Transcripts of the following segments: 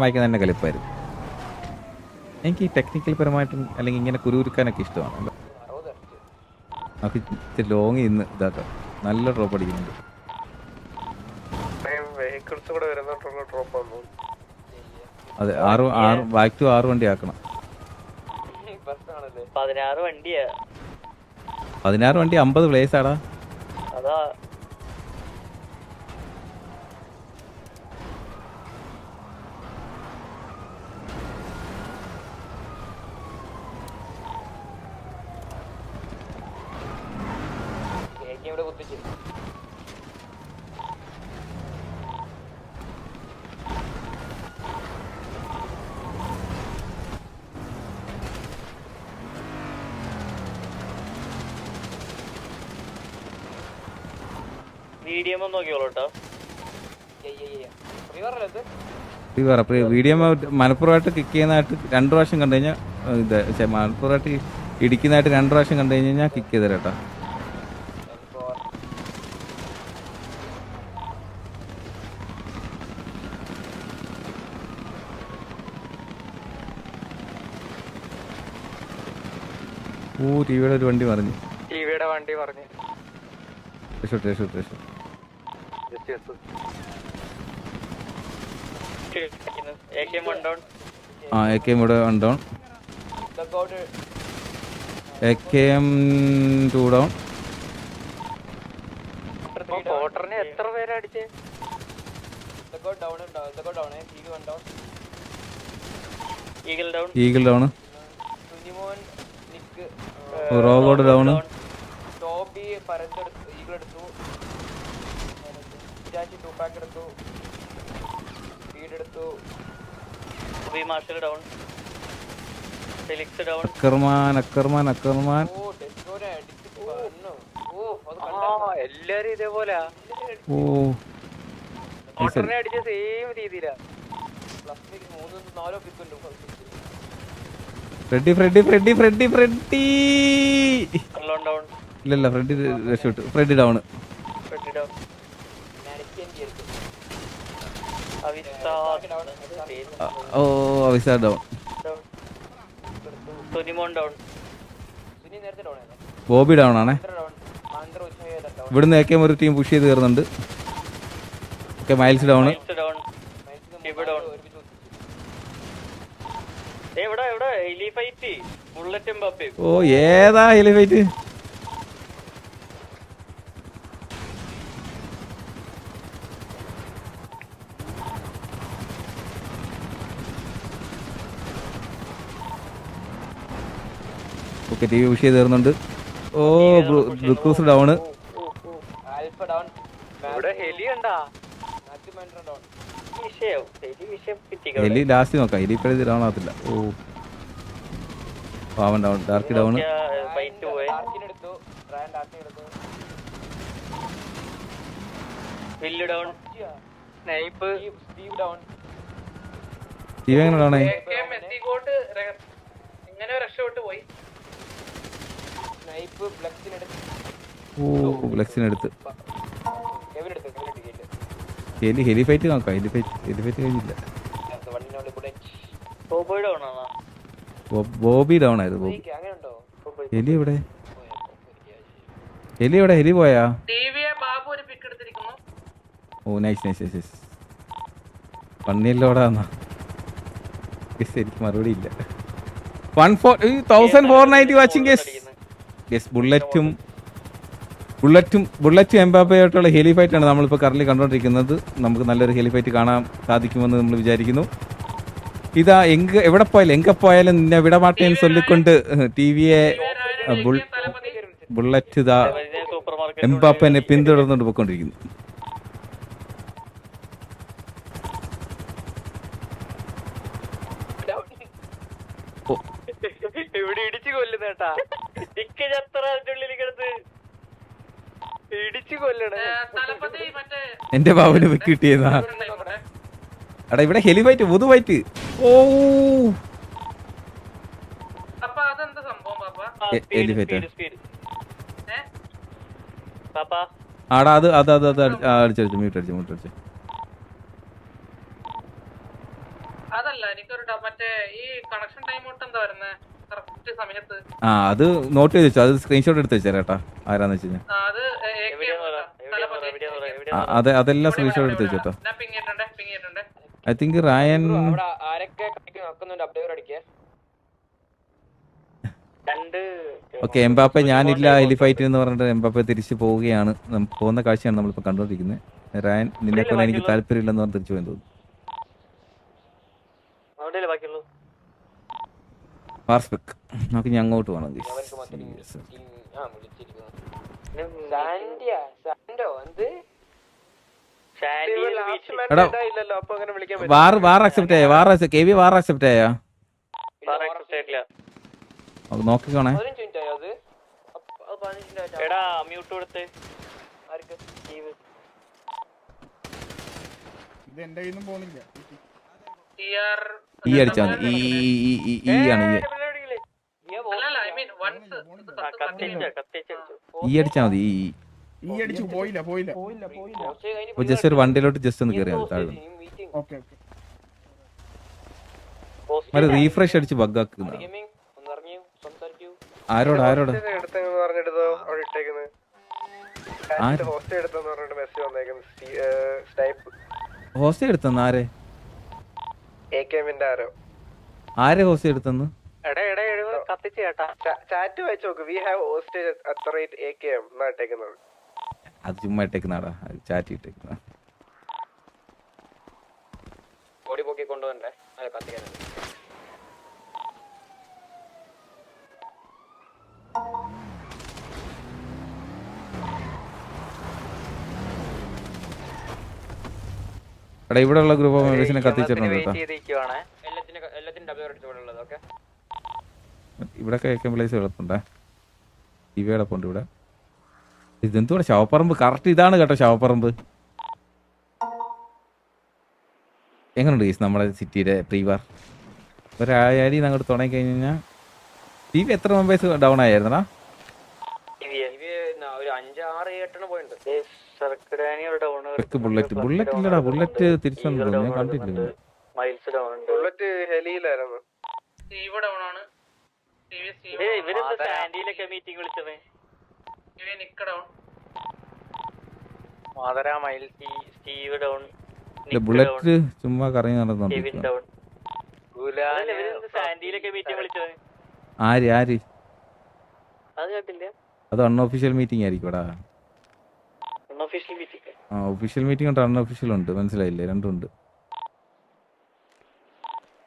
വായിക്കാൻ തന്നെ കളിപ്പായിരുന്നു എനിക്ക് ഈ ടെക്നിക്കൽ പരമായിട്ടും അല്ലെങ്കിൽ ഇങ്ങനെ കുരുകുരുക്കാനൊക്കെ ഇഷ്ടമാണ്. നമുക്ക് ലോങ് ഇന്ന് ഇതാക്കാം. നല്ല ഡ്രോപ്പ് അടിക്കുന്നുണ്ട്. അതെ ആറ് ആറ് ബാക്ക് ടു ആറ് വണ്ടി ആക്കണം. പതിനാറ് വണ്ടിയാ. പതിനാറ് വണ്ടി അമ്പത് പ്ലേസ് ആടാ. അതാ ഇവിടെ കുത്തിച്ച് മീഡിയം ഒന്ന് നോക്കിയോളൂ കേട്ടോ. ഇത്? പറ വീഡിയോ മലപ്പുറമായിട്ട് കിക്ക് ചെയ്യുന്നതായിട്ട് രണ്ടു പ്രാവശ്യം കണ്ടു കഴിഞ്ഞാൽ ഇത് ഛെ, മലപ്പുറമായിട്ട് ഇടിക്കുന്നതായിട്ട് രണ്ടു പ്രാവശ്യം കണ്ടു കഴിഞ്ഞാൽ കിക്ക് ചെയ്ത് ഓ ടിവിയുടെ ഒരു വണ്ടി മറിഞ്ഞു. ടിവിയുടെ വണ്ടി എ കെ വൺ ഡൗൺ. ആ എ കെ എം ഇവിടെ one down. A K M two down. എത്ര പേരാ അടിച്ചേ? Eagle down. Eagle down. Robot down Toby പരന്തെടുത്തു ഈഗിളെടുത്തു ഇറ്റാച്ചി ടൂ പാക്ക് എടുത്തു. സ്പീഡ് എടുത്തു. B Marshal down Felix down Ackerman Ackerman Ackerman ഓ ടെസ്കോനെ അടിച്ചിട്ട് വന്നു ഓ അത് കണ്ടോ. എല്ലാരും ഇതേപോലെ. ഓ. ഓട്ടറിനെ അടിച്ച സെയിം രീതിയിലാ. പ്ലസ് മൂന്ന് നാലോ പിക്കുണ്ട് Freddy Freddy Freddy Freddy Freddy ഇല്ലല്ല ഫ്രെഡി രക്ഷപ്പെട്ടു ഫ്രെഡി ഡൗൺ ഓ അവിസ ഡൗൺ ബോബി ഡൗൺ ആണേ. ഇവിടുന്ന് ഏക്കെ ഒരു ടീം പുഷ് ചെയ്ത് കയറുന്നുണ്ട്. Okay Miles down Miles down Tibb down എവിടെ എവിടെ എലി ഫൈറ്റ് ബുള്ളറ്റും പപ്പയും ഓ ഏതാ എലിഫൈറ്റ് ഓക്കെ ടി വി പുഷ് ചെയ്ത് തീർന്നുണ്ട് ഓ ബ്രൂക്രൂസ് ഡൗണ് ആൽഫ ഡൗൺ ഇവിടെ ഹെലി ഉണ്ടാ ഡൗൺ എലി ലാസ്റ്റ് നോക്കാം. എലി ഇപ്പോഴത്തെ ഡൗൺ ആകത്തില്ല ഓ. പാവൻ ഡൗൺ ഡാർക്ക് ഡൗൺ സ്റ്റീവ് എങ്ങനെ ഓ ബ്ലക്സിനടുത്ത് എവരെടുത്തു ഹെലി ഹെലി ഫൈറ്റ് നോക്കാം ഹെലി ഫൈറ്റ് ഹെലി ഫൈറ്റ് കഴിഞ്ഞില്ല. ബോബി ഡൗൺ ആയിരുന്നു ബോബി. അങ്ങനെ ഉണ്ടോ? ഹെലി എവിടെ? ഹെലി എവിടെ? ഹെലി പോയാ? ടിവിയെ ബാബു ഒരു പിക്ക് എടുത്തിരിക്കുന്നു. ഓ നൈസ് നൈസ് നൈസ് നൈസ് പണ്ണിയല്ലോടാ എനിക്ക് മറുപടി ഇല്ല. One four thousand four ninety watching guess guess ബുള്ളറ്റും ബുള്ളറ്റും ബുള്ളറ്റും എംബാബയായിട്ടുള്ള ഹെലിഫൈറ്റാണ് നമ്മളിപ്പോൾ കറലി കണ്ടുകൊണ്ടിരിക്കുന്നത് നമുക്ക് നല്ലൊരു ഹെലിഫൈറ്റ് കാണാൻ സാധിക്കുമെന്ന് നമ്മൾ വിചാരിക്കുന്നു. ഇതാ എങ്ക എവിടെ പോയാലും എങ്ക പോയാലും നിന്നെ വിടമാട്ടേന്ന് ചൊല്ലിക്കൊണ്ട് ടി വിയെ ബുള്ളറ്റ് ഇതാ എംബാപ്പനെ പിന്തുടർന്നുകൊണ്ട് പോയിക്കൊണ്ടിരിക്കുന്നു. ഇവിടെ ഇടിച്ചു കൊല്ലുന്നേട്ടാ? ടിക്ക് ചത്ര ഉള്ളിൽ കിടന്ന്? എന്റെ ബാബുന് കിട്ടിയതാ. കിട്ടിയെന്നാ എടാ ഇവിടെ ഹെലി ഫൈറ്റ് പൊതു ഫൈറ്റ് ഓ. ആടാ അത് അത് അത് അത് അടിച്ചടിച്ചു മ്യൂട്ട് അടിച്ചു മ്യൂട്ട് അടിച്ചു. അതല്ല എനിക്കൊരു മറ്റേ ഈ കണക്ഷൻ ടൈം എന്താ ആ അത് നോട്ട് ചെയ്ത് വെച്ചോ. അത് സ്ക്രീൻഷോട്ട് എടുത്ത് വെച്ചാൽ ആരാന്ന് വെച്ച് കഴിഞ്ഞാൽ അത് അത് അതെല്ലാം സ്ക്രീൻഷോട്ട് എടുത്ത് ചെയ്തിട്ടുണ്ട് I think Ryan okay Mbappe ഞാനില്ല എലിഫൈറ്റ് എന്ന് പറഞ്ഞിട്ട് എംബാപ്പെ തിരിച്ചു പോവുകയാണ്. പോകുന്ന കാഴ്ചയാണ് നമ്മളിപ്പോ കണ്ടുകൊണ്ടിരിക്കുന്നത്. റായൻ നിന്നെ പോലെ എനിക്ക് താല്പര്യമില്ലെന്ന് പറഞ്ഞ് തിരിച്ചു പോയെന്ന് തോന്നുന്നു. അവിടെയല്ലേ ബാക്കിയുള്ളൂ? പാർസ്പെക് നമുക്ക് ഞാൻ അങ്ങോട്ട് പോകണം സാൻഡിയോ? എന്ത്? എടാ ഇല്ലല്ലോ അപ്പൊ അങ്ങനെ വിളിക്കാൻ വാർ വാർ അക്സെപ്റ്റ് ആയ war K V war accept ആയ ആയിട്ടില്ല നോക്കിക്കോണേ. പതിനഞ്ച് മിനിറ്റ് ആയോ അത്? അപ്പ- അത് പതിനഞ്ച് മിനിറ്റ് ആയിട്ടാ? എടാ മ്യൂട്ട് കൊടുത്ത്. ആർക്ക്? ഇത് എന്റെ കയ്യിൽ നിന്നും പോണില്ല ഈ അടിച്ചാ മതി. ഈ ഈ- ഈ ഈ- ഈ ആണ് ഈ ഈ മതി ഈ ഈ അടിച്ചു പോയില്ല പോയില്ല. കഴിഞ്ഞ് ജസ്റ്റ് ഒരു വണ്ടിയിലോട്ട് ജസ്റ്റ് ഒന്ന് കയറിയാൽ താഴെ. Okay okay. റീഫ്രഷ് അടിച്ച് സംസാരിക്കൂ. ആരോട് ആരോട്? ഹോസ്റ്റ് എടുത്തെന്ന് ആരെ? ആരോ? ആരെ ഹോസ്റ്റ് എടുത്തെന്ന്? ചാറ്റ് വായിച്ചു നോക്ക്. We have hostage at rate A K M എന്നാ ഇട്ടേക്കുന്നത്. അത് ചുമ്മാ ഇട്ടേക്കുന്നാടാ ചാറ്റി ഇട്ടേക്കുന്ന ബോഡി പൊക്കി കൊണ്ടുവന്നേ അല്ല കത്തിക്കാനുണ്ട് എടാ ഇവിടെ ഉള്ള ഗ്രൂപ്പ് ഓഫ് മെമ്പേഴ്സിനെ കത്തിച്ചിട്ടുണ്ട് കേട്ടോ ഇവിടെ പ്ലേസ് കിടപ്പുണ്ടേ ഇവ കിടപ്പുണ്ട് ഇവിടെ. ഇതെന്തുകൂടെ ശവപ്പറമ്പ്? കറക്റ്റ് ഇതാണ് കേട്ടോ ശവപ്പറമ്പ്. എങ്ങനെയുണ്ട് ഗീസ് നമ്മുടെ സിറ്റിയുടെ പ്രീവാർ ഒരാഴി അങ്ങോട്ട് തുടങ്ങി കഴിഞ്ഞ് കഴിഞ്ഞാൽ ടി വി എത്ര മെമ്പേഴ്സ് ഡൗൺ ആയിരുന്നടാ ഇവിടെ ബുള്ളറ്റ് ബുള്ളറ്റ് ഇല്ലടാ ബുള്ളറ്റ് തിരിച്ചു വന്നു ഞാൻ കണ്ടില്ല മൈൽസ് ഡൗൺ ഉണ്ട് ബുള്ളറ്റ് ഹെലിയിലായിരുന്നു. സാൻഡിയിലൊക്കെ മീറ്റിംഗ് വിളിച്ചത് ബുള്ളറ്റ് ചുമ്മാ കറങ്ങി വിളിച്ചത്? ആര് ആര്? അത് അൺഒഫീഷ്യൽ മീറ്റിംഗ് മീറ്റിംഗ് ആ ഒഫീഷ്യൽ മീറ്റിംഗ് ഉണ്ട് അൺഒഫീഷ്യൽ ഉണ്ട്. മനസ്സിലായില്ലേ? രണ്ടും ഉണ്ട്.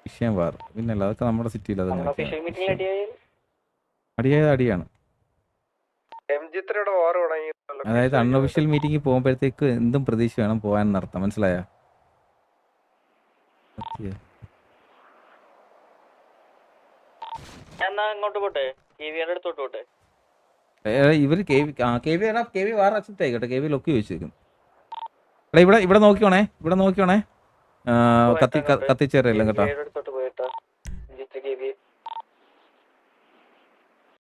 വിഷയം വേറെ. പിന്നല്ല അതൊക്കെ നമ്മുടെ സിറ്റിയിൽ അത് അടിയായത് അടിയാണ് എം ജിത്രയുടെ വാർ തുടങ്ങി അതായത് അൺഒഫീഷ്യൽ മീറ്റിംഗ് പോകുമ്പോഴത്തേക്ക് എന്തും പ്രതീക്ഷ വേണം പോകാൻ നടത്താം. മനസ്സിലായ? ഞാൻ എന്നാ അങ്ങോട്ട് പോട്ടെ? ടി അടുത്തോട്ട് പോട്ടെ? ഇവർ കെ വി ആ കെ വി ആണ്? കെ വി വാർ അക്സെപ്റ്റ് ആയിക്കോട്ടെ. കെ വി ലൊക്കി ചോദിച്ചിരിക്കും എടാ ഇവിടെ ഇവിടെ നോക്കിയോണേ ഇവിടെ നോക്കിയോണേ കത്തി കത്തിച്ചേരല്ലോ കേട്ടോ.